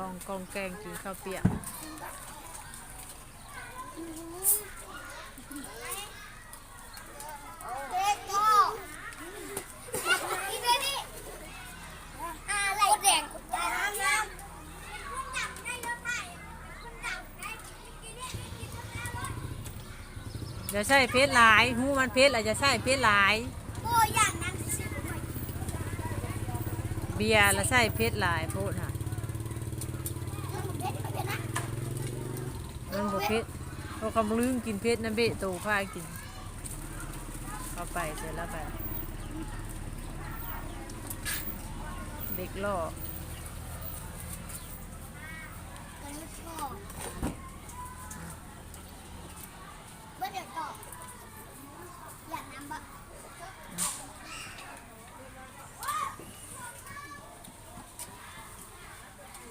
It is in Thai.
ลองกองแกงกินข้าวเปียกจะใช่เพชรหลายหูมันเพชรอาจจะใช่เพชรหลายเบียร์ละใช่เพชรหลายพูดค่ะ เด็กไปนะ มันบ่เพชรเพราะคำลืมกินเพชรนั่นเบะโตข้ากินเอาไปเสร็จแล้วไปเด็กล่อ